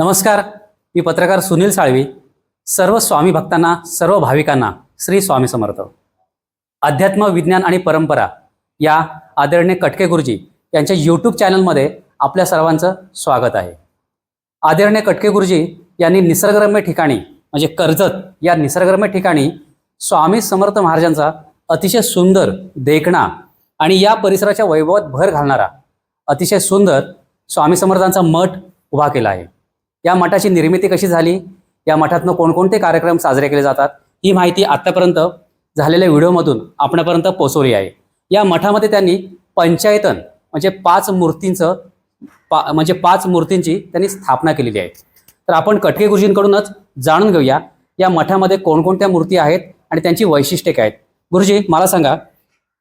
नमस्कार मी पत्रकार सुनील साळवी सर्व स्वामी भक्तांना सर्व भाविकांना श्री स्वामी समर्थ. अध्यात्म विज्ञान आणि परंपरा या आदरणीय कटके गुरुजी यांच्या यूट्यूब चॅनलमध्ये आपल्या सर्वांचं स्वागत आहे. आदरणीय कटके गुरुजी यांनी निसर्गरम्य ठिकाणी म्हणजे कर्जत या निसर्गरम्य ठिकाणी स्वामी समर्थ महाराजांचा अतिशय सुंदर देखणा आणि या परिसराच्या वैभवात भर घालणारा अतिशय सुंदर स्वामी समर्थांचा मठ उभा केला आहे. या मठाची निर्मिती कशी झाली? या मठातनं कोणकोणते कार्यक्रम साजरे केले जातात? ही माहिती आत्तापर्यंत झालेल्या व्हिडिओमधून आपणापर्यंत पोचवली आहे. या मठामध्ये त्यांनी पंचायतन म्हणजे पाच मूर्तींचं पा म्हणजे पाच मूर्तींची त्यांनी स्थापना केलेली आहे. तर आपण कटके गुरुजींकडूनच जाणून घेऊया या मठामध्ये कोणकोणत्या मूर्ती आहेत आणि त्यांची वैशिष्ट्ये काय आहेत? गुरुजी मला सांगा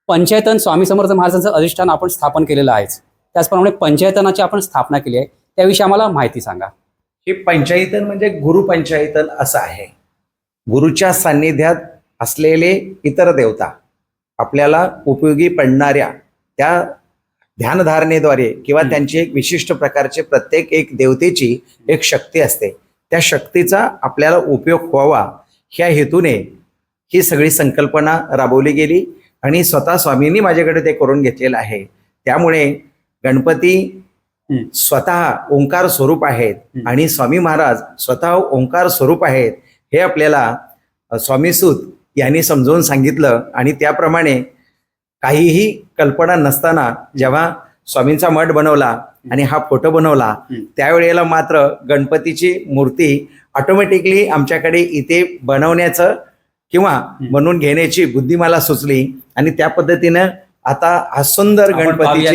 पंचायतन स्वामी समर्थ महाराजांचं अधिष्ठान आपण स्थापन केलेलं आहेच. त्याचप्रमाणे पंचायतनाची आपण स्थापना केली आहे. त्याविषयी आम्हाला माहिती सांगा. हे पंचायतन म्हणजे गुरु पंचायतन असं आहे गुरुच्या सान्निध्यात असलेले इतर देवता आपल्याला उपयोगी पडणाऱ्या त्या ध्यानधारणेद्वारे किंवा. त्यांची एक विशिष्ट प्रकारचे प्रत्येक एक देवतेची एक शक्ती असते त्या शक्तीचा आपल्याला उपयोग व्हावा ह्या हेतूने ही सगळी संकल्पना राबवली गेली आणि स्वतः स्वामींनी माझ्याकडे ते करून घेतलेलं आहे त्यामुळे गणपती. स्वतः ओंकार स्वरूप आहेत. आणि स्वामी महाराज स्वतः ओंकार स्वरूप आहेत हे आपल्याला अ, स्वामीसूत यांनी समजावून सांगितलं आणि त्याप्रमाणे काहीही कल्पना नसताना जेव्हा स्वामींचा मठ बनवला आणि हा फोटो बनवला. त्यावेळेला मात्र गणपतीची मूर्ती ऑटोमॅटिकली आमच्याकडे इथे बनवण्याचं किंवा. बनवून घेण्याची बुद्धी मला सुचली आणि त्या पद्धतीनं आता हा सुंदर गणपतीची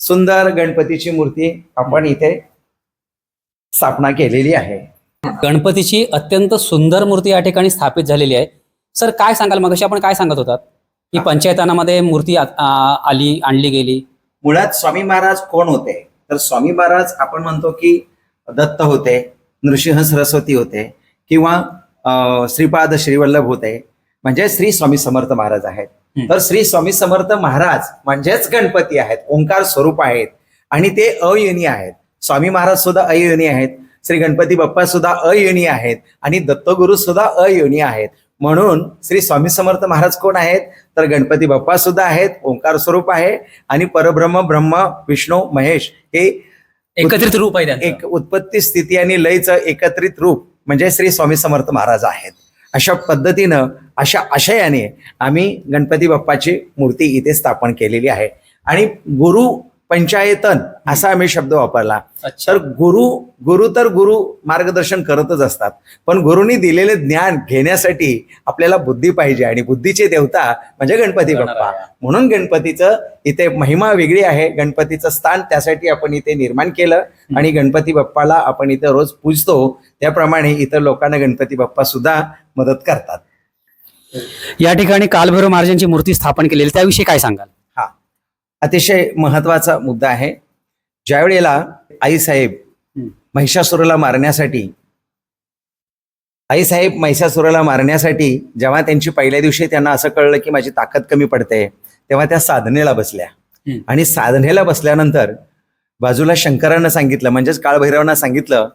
सुंदर गणपतीची मूर्ती आपण इथे स्थापना केलेली आहे. गणपतीची अत्यंत सुंदर मूर्ती या ठिकाणी स्थापित झालेली आहे. सर काय सांगाल मग? आपण काय सांगत होतात? की पंचायतानामध्ये मूर्ती आली आणली गेली. मुळात स्वामी महाराज कोण होते? तर स्वामी महाराज आपण म्हणतो की दत्त होते नृसिंह सरस्वती होते किंवा श्रीपाद श्रीवल्लभ होते. म्हणजे श्री स्वामी समर्थ महाराज आहेत. तर श्री स्वामी समर्थ महाराज म्हणजेच गणपती आहेत ओंकार स्वरूप आहेत आणि ते अयुनी आहेत. स्वामी महाराज सुद्धा अयुनी आहेत श्री गणपती बाप्पा सुद्धा अयुनी आहेत आणि दत्तगुरु सुद्धा अयुनी आहेत. म्हणून श्री स्वामी समर्थ महाराज कोण आहेत? तर गणपती बाप्पा सुद्धा आहेत ओंकार स्वरूप आहे आणि परब्रह्म ब्रह्म विष्णू महेश हे एकत्रित रूप आहे. एक उत्पत्ती स्थिती आणि लयचं एकत्रित रूप म्हणजे श्री स्वामी समर्थ महाराज आहेत. अशा पद्धतीनं अशा आशयाने आम्ही गणपती बाप्पाची मूर्ती इथे स्थापन केलेली आहे. आणि गुरु पंचायतन असा आम्ही शब्द वापरला. तर गुरु गुरु तर गुरु मार्गदर्शन करतच असतात. पण गुरुनी दिलेले ज्ञान घेण्यासाठी आपल्याला बुद्धी पाहिजे आणि बुद्धीचे देवता म्हणजे गणपती बाप्पा. म्हणून गणपतीचं इथे महिमा वेगळी आहे. गणपतीचं स्थान त्यासाठी आपण इथे निर्माण केलं आणि गणपती बाप्पाला आपण इथे रोज पूजतो. त्याप्रमाणे इतर लोकांना गणपती बाप्पा सुद्धा मदत करतात. या ठिकाणी कालभैरव महाराजांची मूर्ती स्थापन केलेली त्याविषयी काय सांगाल? हा. अतिशय महत्त्वाचा मुद्दा आहे. ज्या वेळेला आईसाहेब. महिषासुराला मारण्यासाठी आईसाहेब महिषासुराला मारण्यासाठी जेव्हा त्यांची पहिल्या दिवशी त्यांना असं कळलं की माझी ताकद कमी पडते तेव्हा त्या साधनेला बसल्या. आणि साधनेला बसल्यानंतर बाजूला शंकरांना सांगितलं म्हणजेच काळभैरवांना सांगितलं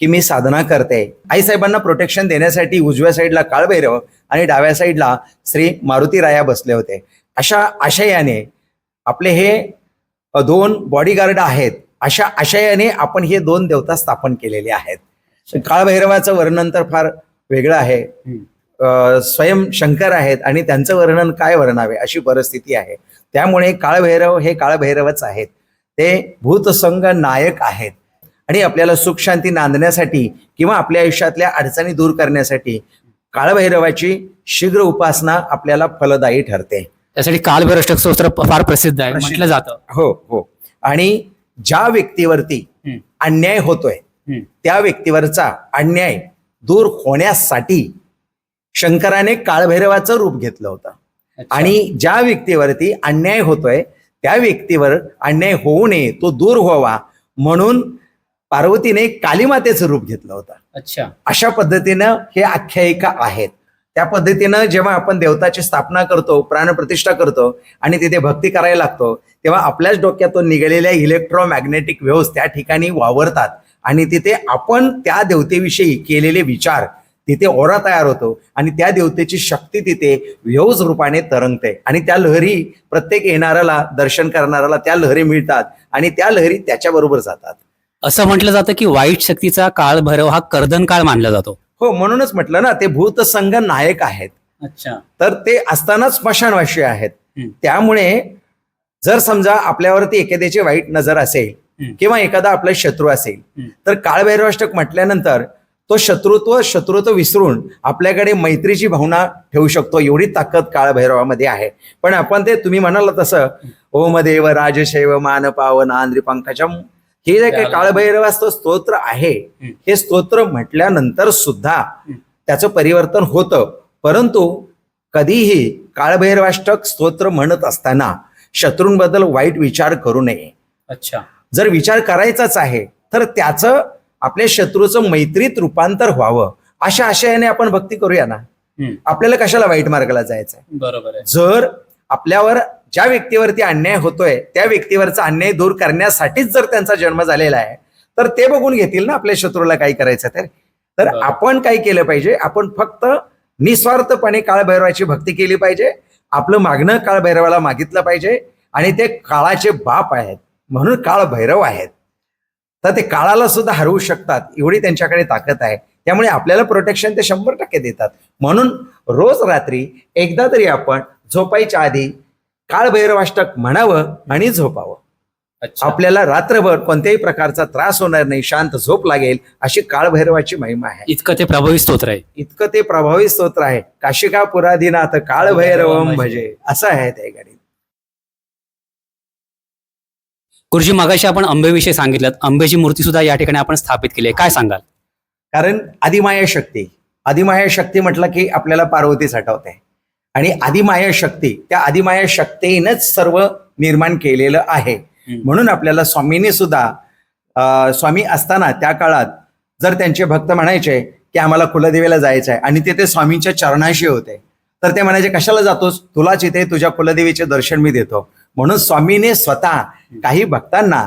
की मी साधना करते. आईसाहेबांना प्रोटेक्शन देण्यासाठी उजव्या साईडला काळभैरव आणि डाव्या साईडला श्री मारुती राया बसले होते. अशा आशयाने आपले हे दोन बॉडीगार्ड आहेत अशा आशयाने आपण हे दोन देवता स्थापन केलेले आहेत. काळभैरवाचं वर्णन तर फार वेगळं आहे. स्वयं शंकर आहेत आणि त्यांचं वर्णन काय वर्णावे अशी परिस्थिती आहे. त्यामुळे काळभैरव हे काळभैरवच आहेत. ते भूतसंग नायक आहेत. आणि आपल्याला सुख शांती नांदण्यासाठी किंवा आपल्या आयुष्यातल्या अडचणी दूर करण्यासाठी काळभैरवाची शीघ्र उपासना आपल्याला फलदायी ठरते त्यासाठी कालभैरव स्तोत्र फार प्रसिद्ध आहे. म्हटलं जातं हो हो आणि ज्या व्यक्तीवरती. अन्याय होतोय. त्या व्यक्तीवरचा अन्याय दूर होण्यासाठी शंकराने काळभैरवाचं रूप घेतलं होतं. आणि ज्या व्यक्तीवरती अन्याय होतोय त्या व्यक्तीवर अन्याय होऊ नये तो दूर व्हावा म्हणून पार्वतीने कालीमातेचं रूप घेतलं होतं. अच्छा. अशा पद्धतीनं हे आख्यायिका आहेत. त्या पद्धतीनं जेव्हा आपण देवताची स्थापना करतो प्राणप्रतिष्ठा करतो आणि तिथे भक्ती करायला लागतो तेव्हा आपल्याच डोक्यातून निघालेल्या इलेक्ट्रोमॅग्नेटिक वेव्स त्या ठिकाणी वावरतात आणि तिथे आपण त्या देवतेविषयी केलेले विचार तिथे ओरा तयार होतो आणि त्या देवतेची शक्ती तिथे व्यवज रूपाने तरंगते आणि त्या लहरी प्रत्येक येणाऱ्याला दर्शन करणाऱ्याला त्या लहरी मिळतात आणि त्या लहरी त्याच्याबरोबर जातात. असं म्हटलं जातं की वाईट शक्तीचा काळ भैरव हा कर्दन काळ मानला जातो. हो म्हणूनच म्हटलं ना ते भूतसंग नायक आहेत. अच्छा. तर ते असतानाच स्मशानवाशी आहेत. हम्म. त्यामुळे जर समजा आपल्यावरती एखाद्याची वाईट नजर असेल हम्म. किंवा एखादा आपला शत्रू असेल हम्म. तर काळभैरवाष्टक म्हटल्यानंतर तो शत्रुत्व शत्रुत्व विसरून आपल्याकडे मैत्रीची भावना ठेवू शकतो. एवढी ताकद काळभैरवामध्ये आहे. पण आपण ते तुम्ही म्हणाल तसं ओम देव राजशैव मान पावन पंकजम हे जे काही काळभैरवाचं स्तोत्र आहे. हे स्तोत्र म्हटल्यानंतर सुद्धा. त्याचं परिवर्तन होतं. परंतु कधीही काळभैरवाष्टक स्तोत्र म्हणत असताना शत्रूंबद्दल वाईट विचार करू नये. अच्छा. जर विचार करायचाच आहे तर त्याचं आपल्या शत्रूचं मैत्रीत रूपांतर व्हावं. अशा आशयाने आपण भक्ती करूया ना. आपल्याला कशाला वाईट मार्गाला जायचंय? बरोबर जर आपल्यावर ज्या व्यक्तीवरती अन्याय होतोय त्या व्यक्तीवरचा अन्याय दूर करण्यासाठीच जर त्यांचा जन्म झालेला आहे तर ते बघून घेतील ना आपल्या शत्रूला काही करायचं तर तर. आपण काय केलं पाहिजे? आपण फक्त निस्वार्थपणे काळभैरवाची भक्ती केली पाहिजे आपलं मागणं काळभैरवाला मागितलं पाहिजे आणि ते काळाचे बाप आहेत म्हणून काळ भैरव आहेत. तर ते काळाला सुद्धा हरवू शकतात एवढी त्यांच्याकडे ताकद आहे. त्यामुळे आपल्याला प्रोटेक्शन ते शंभर टक्के देतात. म्हणून रोज रात्री एकदा तरी आपण झोपायच्या आधी काळभैरवाष्टक म्हणावं आणि झोपावं. आपल्याला रात्रभर कोणत्याही प्रकारचा त्रास होणार नाही शांत झोप लागेल अशी काळभैरवाची महिमा आहे. इतकं ते प्रभावी स्तोत्र आहे. इतकं ते प्रभावी स्तोत्र आहे. काशिका पुराधीनाथ काळभैरवम भजे. असं आहे त्या गाडीत. गुरुजी मगाशी आपण आंबेविषयी सांगितलं. आंबेची मूर्ती सुद्धा या ठिकाणी आपण स्थापित केली आहे. काय सांगाल? कारण आदिमाया शक्ती. आदिमाया शक्ती म्हटलं की आपल्याला पार्वतीच आठवते आणि आदिमाया शक्ती त्या आदिमाया शक्तीनंच सर्व निर्माण केलेलं आहे. म्हणून आपल्याला स्वामींनी सुद्धा स्वामी असताना त्या काळात जर त्यांचे भक्त म्हणायचे की आम्हाला कुलदेवीला जायचं आहे आणि ते ते स्वामींच्या चरणाशी होते तर ते म्हणायचे कशाला जातोस? तुलाच इथे तुझ्या कुलदेवीचे दर्शन मी देतो. म्हणून स्वामीने स्वतः काही भक्तांना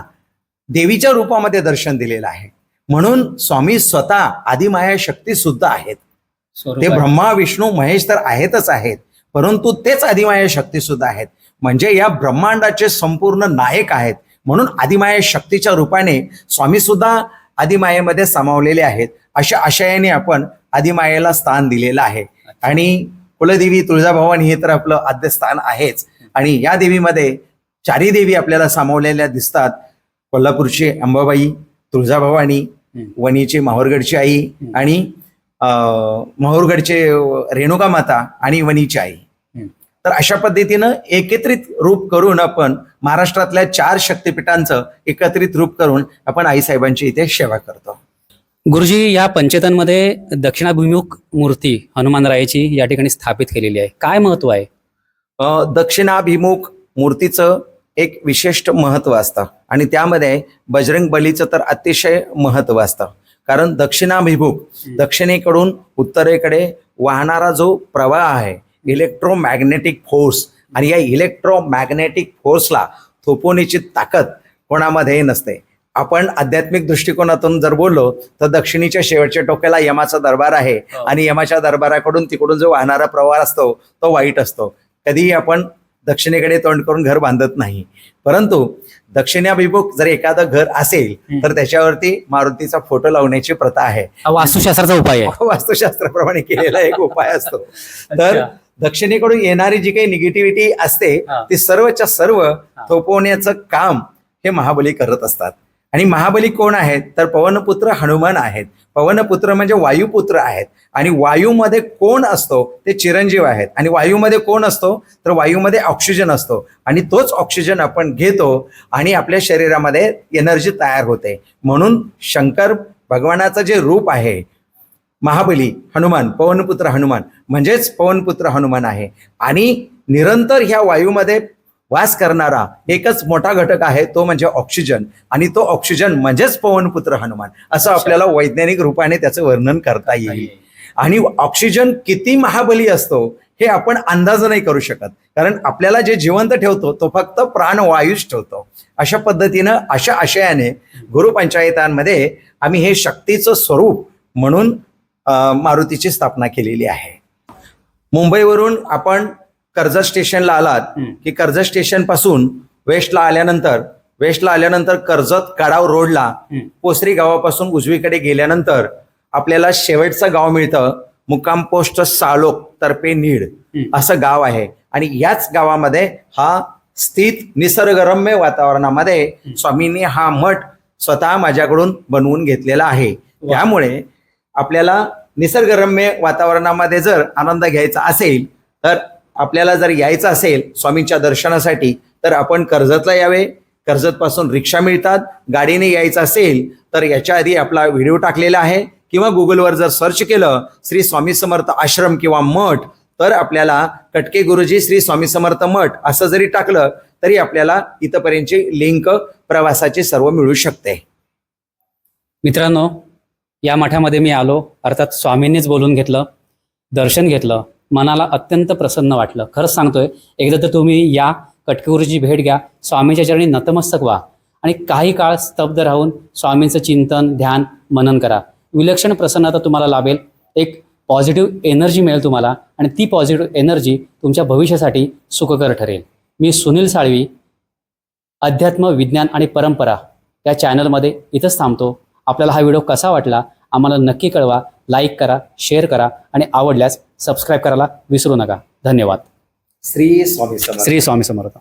देवीच्या रूपामध्ये दर्शन दिलेलं आहे. म्हणून स्वामी स्वतः आदिमाया शक्ती सुद्धा आहेत. ते ब्रह्मा विष्णू महेश तर आहेतच आहेत. परंतु तेच आदिमाया शक्ती सुद्धा आहेत. म्हणजे या ब्रह्मांडाचे संपूर्ण नायक आहेत. म्हणून आदिमाया शक्तीच्या रूपाने स्वामी सुद्धा आदिमायेमध्ये सामावलेले आहेत. अशा आशयाने आपण आदिमायेला स्थान दिलेलं आहे. आणि कुलदेवी तुळजाभवानी हे तर आपलं आद्यस्थान आहेच. आणि या देवीमध्ये चारी देवी आपल्याला सामावलेल्या दिसतात. कोल्हापूरची अंबाबाई तुळजाभवानी वणीची माहूरगडची आई आणि माहूरगडचे रेणुका माता आणि वणीची आई. तर अशा पद्धतीनं एकत्रित रूप करून आपण महाराष्ट्रातल्या चार शक्तिपीठांचं एकत्रित रूप करून आपण आईसाहेबांची इथे सेवा करतो. गुरुजी या पंचेतांमध्ये दक्षिणाभिमुख मूर्ती हनुमानरायाची या ठिकाणी स्थापित केलेली आहे. काय महत्त्व आहे? दक्षिणाभिमुख मूर्तीचं एक विशिष्ट महत्त्व असतं आणि त्यामध्ये बजरंग बलीचं तर अतिशय महत्त्व असतं. कारण दक्षिणाभिमुख दक्षिणेकडून उत्तरेकडे वाहणारा जो प्रवाह आहे इलेक्ट्रोमॅग्नेटिक फोर्स आणि या इलेक्ट्रोमॅग्नेटिक फोर्सला थोपवण्याची ताकद कोणामध्ये नसते. आपण आध्यात्मिक दृष्टिकोनातून जर बोललो तर दक्षिणेच्या शेवटच्या टोक्याला यमाचा दरबार आहे. हो. आणि यमाच्या दरबाराकडून तिकडून जो वाहणारा प्रवाह असतो तो वाईट असतो. कधीही आपण दक्षिणेकडे तोंड करून घर बांधत नाही. परंतु दक्षिणाभिमुख जर एखादं घर असेल. तर त्याच्यावरती मारुतीचा फोटो लावण्याची प्रथा आहे. वास्तुशास्त्राचा उपाय आहे. वास्तुशास्त्राप्रमाणे केलेला एक उपाय असतो. तर. दक्षिणेकडून येणारी जी काही निगेटिव्हिटी असते. ती सर्वच्या सर्व थोपवण्याचं काम हे महाबली करत असतात. आणि महाबली कोण आहेत? तर पवनपुत्र हनुमान आहेत. पवनपुत्र म्हणजे वायुपुत्र आहेत. आणि वायूमध्ये कोण असतो? ते चिरंजीव आहेत. आणि वायूमध्ये कोण असतो? तर वायूमध्ये ऑक्सिजन असतो. आणि तोच ऑक्सिजन आपण घेतो आणि आपल्या शरीरामध्ये एनर्जी तयार होते. म्हणून शंकर भगवानाचं जे रूप आहे महाबली हनुमान पवनपुत्र हनुमान म्हणजेच पवनपुत्र हनुमान आहे. आणि निरंतर ह्या वायूमध्ये वास करणारा एकच मोठा घटक आहे तो म्हणजे ऑक्सिजन. आणि तो ऑक्सिजन म्हणजेच पवनपुत्र हनुमान. असं आपल्याला वैज्ञानिक रूपाने त्याचं वर्णन करता येईल. आणि ऑक्सिजन किती महाबली असतो हे आपण अंदाज नाही करू शकत. कारण आपल्याला जे जिवंत ठेवतो तो फक्त प्राणवायूच ठेवतो. अशा पद्धतीनं अशा आशयाने गुरुपंचायतांमध्ये आम्ही हे शक्तीचं स्वरूप म्हणून मारुतीची स्थापना केलेली आहे. मुंबईवरून आपण कर्जत स्टेशनला आलात. की कर्जत स्टेशनपासून वेस्टला आल्यानंतर वेस्टला आल्यानंतर कर्जत कडाव रोडला. पोसरी गावापासून उजवीकडे गेल्यानंतर आपल्याला शेवटचं गाव मिळतं मुक्काम पोस्ट सालोक तर्फे नीड. असं गाव आहे आणि याच गावामध्ये हा स्थित निसर्गरम्य वातावरणामध्ये स्वामींनी हा मठ स्वतः माझ्याकडून बनवून घेतलेला आहे. त्यामुळे आपल्याला निसर्गरम्य वातावरणामध्ये जर आनंद घ्यायचा असेल तर आपल्याला जर यायचं असेल स्वामींच्या दर्शनासाठी तर आपण कर्जतला यावे. कर्जतपासून रिक्षा मिळतात. गाडीने यायचं असेल तर याच्या आधी आपला व्हिडिओ टाकलेला आहे. किंवा गुगलवर जर सर्च केलं श्री स्वामी समर्थ आश्रम किंवा मठ तर आपल्याला कटके गुरुजी श्री स्वामी समर्थ मठ असं जरी टाकलं तरी आपल्याला इथपर्यंतची लिंक प्रवासाची सर्व मिळू शकते. मित्रांनो या मठामध्ये मी आलो अर्थात स्वामींनीच बोलून घेतलं दर्शन घेतलं मनाला अत्यंत प्रसन्न वाटलं. खरंच सांगतोय एकदा तर तुम्ही या कटकेगुरूची भेट घ्या स्वामीच्या चरणी नतमस्तक व्हा आणि काही काळ स्तब्ध राहून स्वामींचं चिंतन ध्यान मनन करा. विलक्षण प्रसन्नता तुम्हाला लाभेल. एक पॉझिटिव्ह एनर्जी मिळेल तुम्हाला आणि ती पॉझिटिव्ह एनर्जी तुमच्या भविष्यासाठी सुखकर ठरेल. मी सुनील साळवी अध्यात्म विज्ञान आणि परंपरा या चॅनलमध्ये इथंच थांबतो. आपल्याला हा व्हिडिओ कसा वाटला? आम्हाला नक्की कळवा लाईक करा शेअर करा आणि आवडल्यास सबस्क्राईब करायला विसरू नका. धन्यवाद. श्री स्वामी समर्थ. श्री स्वामी समर्थ.